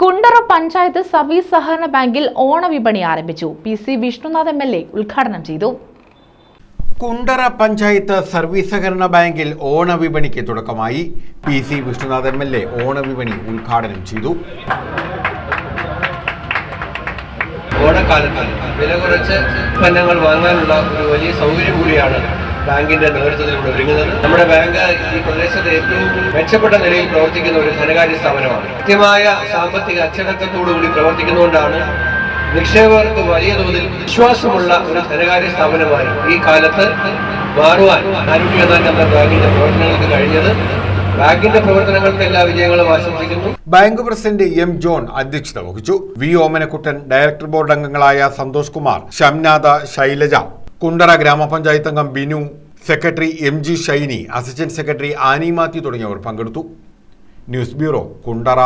Kundara panchayat service സഹകരണ ബാങ്കിൽ ഓണവിപണി ആരംഭിച്ചു. P C Vishnunath M L A ഉദ്ഘാടനം ചെയ്തു. കുണ്ടറ പഞ്ചായത്ത് സർവീസ് സഹകരണ ബാങ്കിൽ ഓണവിപണിക്ക് തുടക്കമായി. P C Vishnunath M L A ഓണവിപണി ഉദ്ഘാടനം ചെയ്തു. ഓണക്കാലത്ത് വില കുറച്ച് ഉൽപ്പന്നങ്ങൾ വാങ്ങാനുള്ള ഒരു വലിയ സൗകര്യം കൂടിയാണ് ബാങ്കിന്റെ നേതൃത്വത്തിലൂടെ ഒരുങ്ങുന്നത്. നമ്മുടെ ബാങ്ക് ഈ പ്രദേശത്ത് ഏറ്റവും മെച്ചപ്പെട്ട നിലയിൽ പ്രവർത്തിക്കുന്ന ഒരു ധനകാര്യ സ്ഥാപനമാണ്. കൃത്യമായ സാമ്പത്തിക അച്ചടക്കത്തോടുകൂടി പ്രവർത്തിക്കുന്നതുകൊണ്ടാണ് നിക്ഷേപകർക്ക് വലിയ തോതിൽ വിശ്വാസമുള്ള ഒരു ധനകാര്യ സ്ഥാപനമായി ഈ കാലത്ത് മാറുവാൻ എന്ന ബാങ്കിന്റെ പ്രവർത്തനങ്ങൾക്ക് കഴിഞ്ഞത്. ബാങ്കിന്റെ ബാങ്ക് പ്രസിഡന്റ് എം ജോൺ അധ്യക്ഷത വഹിച്ചു. വി ഓമനക്കുട്ടൻ ഡയറക്ടർ ബോർഡ് അംഗങ്ങളായ സന്തോഷ് കുമാർ ഷംനാഥ ശൈലജ കുണ്ടറ ഗ്രാമപഞ്ചായത്ത് അംഗം Binu secretary M G Shiny assistant secretary Annie Mathew തുടങ്ങിയവർ പങ്കെടുത്തു. News bureau Kundara.